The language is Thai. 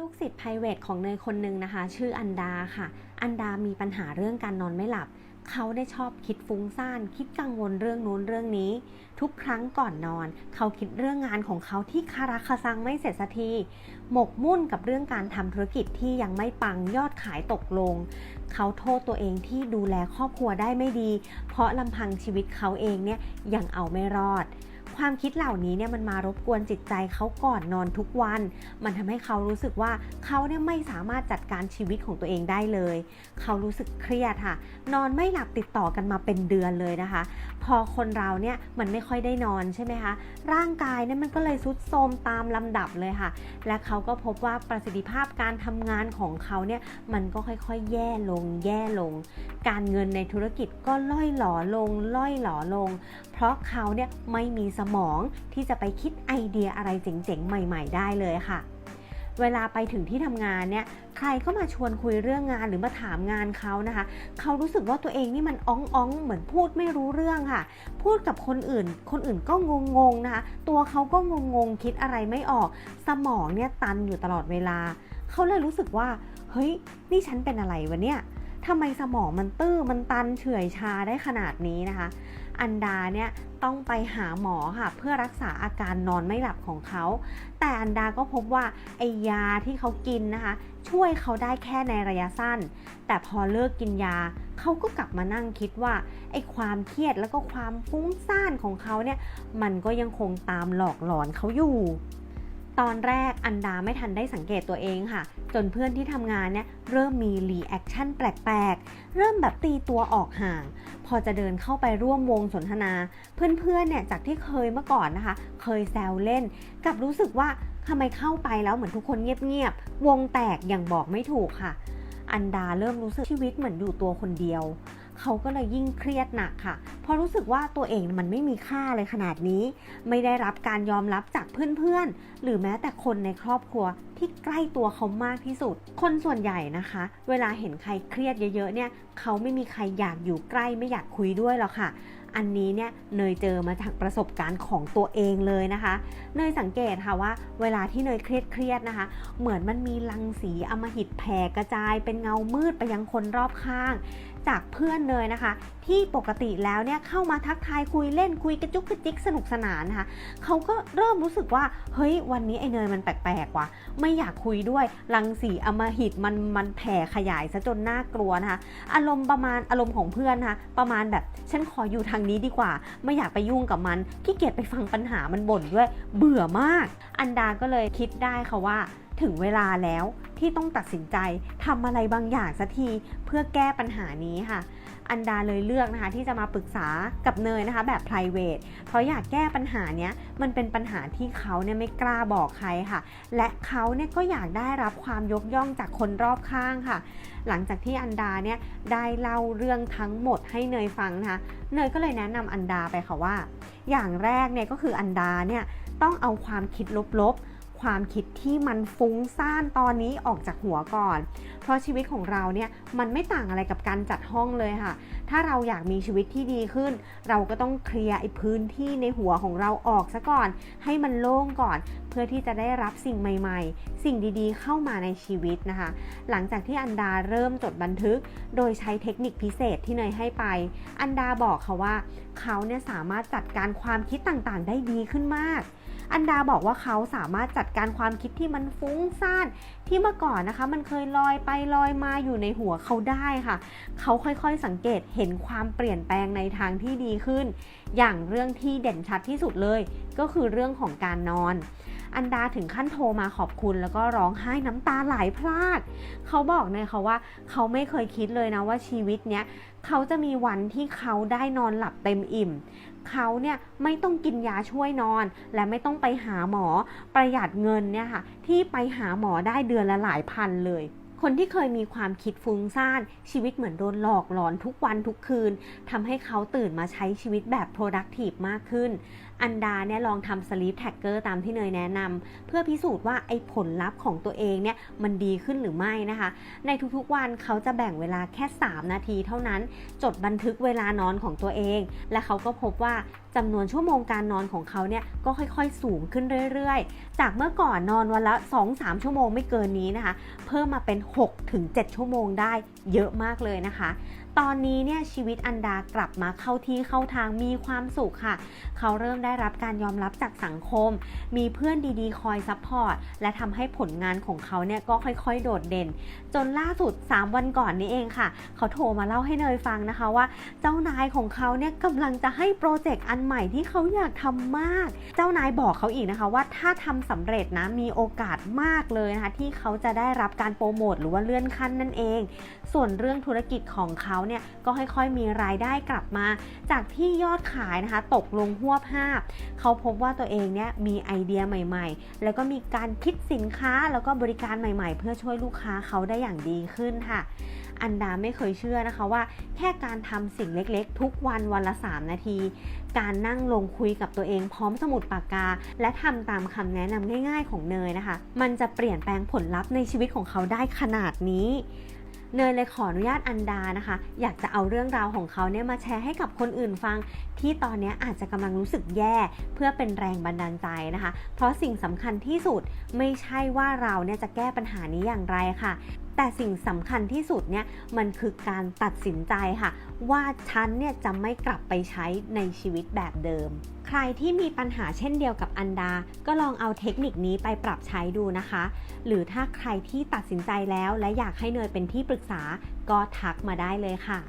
ลูกศิษย์ private ของเนยคนหนึ่งนะคะ ชื่ออันดาค่ะ อันดามีปัญหาเรื่องการนอนไม่หลับ เขาได้ชอบคิดฟุ้งซ่าน คิดกังวลเรื่องนู้นเรื่องนี้ ทุกครั้งก่อนนอน เขาคิดเรื่องงานของเขาที่คาราคาซังไม่เสร็จสักที หมกมุ่นกับเรื่องการทำธุรกิจที่ยังไม่ปังยอดขายตกลง เขาโทษตัวเองที่ดูแลครอบครัวได้ไม่ดี เพราะลำพังชีวิตเขาเองเนี่ยยังเอาไม่รอด ความคิดเหล่านี้เนี่ยมันมารบกวนจิตใจเขาก่อนนอนทุกวัน มันทำให้เขารู้สึกว่าเขาเนี่ยไม่สามารถจัดการชีวิตของตัวเองได้เลย เขารู้สึกเครียดค่ะ นอนไม่หลับติดต่อกันมาเป็นเดือนเลยนะคะ พอคนเราเนี่ยมันไม่ค่อยได้นอนใช่ไหมคะ ร่างกายเนี่ยมันก็เลยทรุดโทรมตามลำดับเลยค่ะ และเขาก็พบว่าประสิทธิภาพการทำงานของเขาเนี่ยมันก็ค่อยๆ แย่ลง แย่ลง การเงินในธุรกิจก็ล่อยหลอลง ล่อยหลอลง เพราะเขาเนี่ยไม่มีสมองที่จะไปคิดไอเดียอะไรเจ๋งๆ ใหม่ ๆ ได้เลยค่ะ เวลาไปถึงที่ทำงานเนี่ยใครก็มาชวนคุยเรื่องงานหรือมาถามงานเขานะคะ เขารู้สึกว่าตัวเองนี่มันอ้องอ้องเหมือนพูดไม่รู้เรื่องค่ะ พูดกับคนอื่น คนอื่นก็งงงๆนะคะ ตัวเขาก็งงงๆคิดอะไรไม่ออก สมองเนี่ยตันอยู่ตลอดเวลา เขาเลยรู้สึกว่า เฮ้ย นี่ฉันเป็นอะไรวะเนี่ยทำไมสมองมันตื้อมันตันเฉื่อยชาได้ขนาดนี้นะคะ อันดาเนี่ยต้องไปหาหมอค่ะ เพื่อรักษาอาการนอนไม่หลับของเขา แต่อันดาก็พบว่าไอยาที่เขากินนะคะ ช่วยเขาได้แค่ในระยะสั้น แต่พอเลิกกินยาเขาก็กลับมานั่งคิดว่าไอความเครียดแล้วก็ความฟุ้งซ่านของเขาเนี่ยมันก็ยังคงตามหลอกหลอนเขาอยู่ ตอนแรกอันดาไม่ทันได้สังเกตตัวเองค่ะ จนเพื่อนที่ทำงานเนี่ยเริ่มมีรีแอคชั่นแปลกๆ เริ่มแบบตีตัวออกห่าง พอจะเดินเข้าไปร่วมวงสนทนา เพื่อนๆเนี่ยจากที่เคยเมื่อก่อนนะคะ เคยแซวเล่นกลับรู้สึกว่าทำไมเข้าไปแล้วเหมือนทุกคนเงียบๆ วงแตกอย่างบอกไม่ถูกค่ะ อันดาเริ่มรู้สึกชีวิตเหมือนอยู่ตัวคนเดียว เขาก็เลยยิ่งเครียดหนักค่ะเพราะรู้สึกว่าตัวเองมันไม่มีค่าเลยขนาดนี้ ไม่ได้รับการยอมรับจากเพื่อนๆ หรือแม้แต่คนในครอบครัวที่ใกล้ตัวเขามากที่สุด คนส่วนใหญ่นะคะ เวลาเห็นใครเครียดเยอะๆเนี่ยเขาไม่มีใครอยากอยู่ใกล้ไม่อยากคุยด้วยหรอกค่ะ อันนี้เนี่ยเนยเจอมาจากประสบการณ์ของตัวเองเลยนะคะ เนยสังเกตค่ะว่า เวลาที่เนยเครียดเครียดๆนะคะ เหมือนมันมีรังสีอมหิตแผ่กระจาย เป็นเงามืดไปยังคนรอบข้าง จากเพื่อนเนยนะคะ ที่ปกติแล้วเนี่ยเข้ามาทักทายคุยเล่นคุยกระจุกกระจิกสนุกสนานนะคะเขาก็เริ่มรู้สึกว่าเฮ้ยวันนี้ไอเนยมันแปลกๆว่ะไม่อยากคุยด้วยรังสีอมหิตมันมันแผ่ขยายซะจนน่ากลัวนะคะอารมณ์ประมาณอารมณ์ของเพื่อนนะคะประมาณแบบฉันขออยู่ทางนี้ดีกว่า ไม่อยากไปยุ่งกับมันขี้เกียจไปฟังปัญหามันบ่นด้วย เบื่อมาก อันดาก็เลยคิดได้ค่ะว่าถึงเวลาแล้วที่ต้องตัดสินใจทำอะไรบางอย่างสักทีเพื่อแก้ปัญหานี้ค่ะ อันดาเลยเลือกนะคะที่จะมาปรึกษากับเนยนะคะแบบ p r i v a t เพราะอยากแก้ปัญหาเนี้ยมันเป็นปัญหาที่เขาเนี่ยไม่กล้าบอกใครค่ะ และเขาเนี่ยก็อยากได้รับความยกย่องจากคนรอบข้างค่ะ หลังจากที่อันดาเนี่ยได้เล่าเรื่องทั้งหมดให้เนยฟังนะคะเนยก็เลยแนะนำอันดาไปค่ะว่า อย่างแรกเนี่ยก็คืออันดาเนี่ยต้องเอาความคิดลบๆ ความคิดที่มันฟุ้งซ่านตอนนี้ออกจากหัวก่อน เพราะชีวิตของเราเนี่ยมันไม่ต่างอะไรกับการจัดห้องเลยค่ะ ถ้าเราอยากมีชีวิตที่ดีขึ้น เราก็ต้องเคลียร์ไอ้พื้นที่ในหัวของเราออกซะก่อน ให้มันโล่งก่อน เพื่อที่จะได้รับสิ่งใหม่ ๆ สิ่งดีๆ เข้ามาในชีวิตนะคะ หลังจากที่อันดาเริ่มจดบันทึก โดยใช้เทคนิคพิเศษที่เนยให้ไป อันดาบอกค่ะว่า เขาเนี่ยสามารถจัดการความคิดต่างๆ ได้ดีขึ้นมาก อันดาบอกว่าเขาสามารถจัดการความคิดที่มันฟุ้งซ่านที่เมื่อก่อนนะคะ มันเคยลอยไปลอยมาอยู่ในหัวเขาได้ค่ะ เขาค่อยๆสังเกตเห็นความเปลี่ยนแปลงในทางที่ดีขึ้น อย่างเรื่องที่เด่นชัดที่สุดเลย ก็คือเรื่องของการนอน อันดาถึงขั้นโทรมาขอบคุณ แล้วก็ร้องไห้น้ำตาไหลพราก เขาบอกเลยค่ะว่า เขาไม่เคยคิดเลยนะว่าชีวิตเนี้ยเขาจะมีวันที่เขาได้นอนหลับเต็มอิ่ม เขาเนี่ยไม่ต้องกินยาช่วยนอน และไม่ต้องไปหาหมอประหยัดเงินเนี่ยค่ะที่ไปหาหมอได้เดือนละหลายพันเลย คนที่เคยมีความคิดฟุ้งซ่านชีวิตเหมือนโดนหลอกหลอนทุกวันทุกคืนทำให้เขาตื่นมาใช้ชีวิตแบบ productive มากขึ้น อันดาเนี่ยลองทำ sleep tracker ตามที่เนยแนะนำเพื่อพิสูจน์ว่าไอ้ผลลัพธ์ของตัวเองเนี่ยมันดีขึ้นหรือไม่นะคะ ในทุกๆวันเขาจะแบ่งเวลาแค่ 3 นาทีเท่านั้น จดบันทึกเวลานอนของตัวเอง และเขาก็พบว่าจำนวนชั่วโมงการนอนของเขาเนี่ยก็ค่อยๆ สูงขึ้นเรื่อยๆ จากเมื่อก่อนนอนวันละ 2-3 ชั่วโมงไม่เกินนี้นะคะ เพิ่มมาเป็น6-7 ชั่วโมงได้เยอะมากเลยนะคะ ตอนนี้เนี่ยชีวิตอันดากลับมาเข้าที่เข้าทางมีความสุขค่ะ เขาเริ่มได้รับการยอมรับจากสังคม มีเพื่อนดีๆ คอยซัพพอร์ต และทำให้ผลงานของเขาเนี่ยก็ค่อยๆ โดดเด่น จนล่าสุด 3 วันก่อนนี้เองค่ะ เขาโทรมาเล่าให้เนยฟังนะคะว่า เจ้านายของเขาเนี่ยกำลังจะให้โปรเจกต์อันใหม่ที่เขาอยากทำมาก เจ้านายบอกเขาอีกนะคะว่าถ้าทำสำเร็จนะมีโอกาสมากเลยนะคะที่เขาจะได้รับการโปรโมทหรือว่าเลื่อนขั้นนั่นเอง ส่วนเรื่องธุรกิจของเขาเนี่ยก็ค่อยๆมีรายได้กลับมา จากที่ยอดขายนะคะ ตกลงหัวภาพ เขาพบว่าตัวเองเนี่ยมีไอเดียใหม่ๆ แล้วก็มีการคิดสินค้าแล้วก็บริการใหม่ๆ เพื่อช่วยลูกค้าเขาได้อย่างดีขึ้นค่ะอันดาไม่เคยเชื่อนะคะว่า แค่การทำสิ่งเล็กๆ ทุกวันวันละ 3 นาที การนั่งลงคุยกับตัวเองพร้อมสมุดปากกา และทำตามคำแนะนำง่ายๆของเนยนะคะ มันจะเปลี่ยนแปลงผลลัพธ์ในชีวิตของเขาได้ขนาดนี้ เนยเลยขออนุญาตอันดานะคะ อยากจะเอาเรื่องราวของเขาเนี่ยมาแชร์ให้กับคนอื่นฟัง ที่ตอนนี้อาจจะกำลังรู้สึกแย่ เพื่อเป็นแรงบันดาลใจนะคะ เพราะสิ่งสำคัญที่สุดไม่ใช่ว่าเราเนี่ยจะแก้ปัญหานี้อย่างไรค่ะ แต่สิ่งสำคัญที่สุดเนี่ยมันคือการตัดสินใจค่ะ ว่าฉันเนี่ยจะไม่กลับไปใช้ในชีวิตแบบเดิม ใครที่มีปัญหาเช่นเดียวกับอันดา ก็ลองเอาเทคนิคนี้ไปปรับใช้ดูนะคะ หรือถ้าใครที่ตัดสินใจแล้วและอยากให้เนยเป็นที่ปรึกษาก็ทักมาได้เลยค่ะ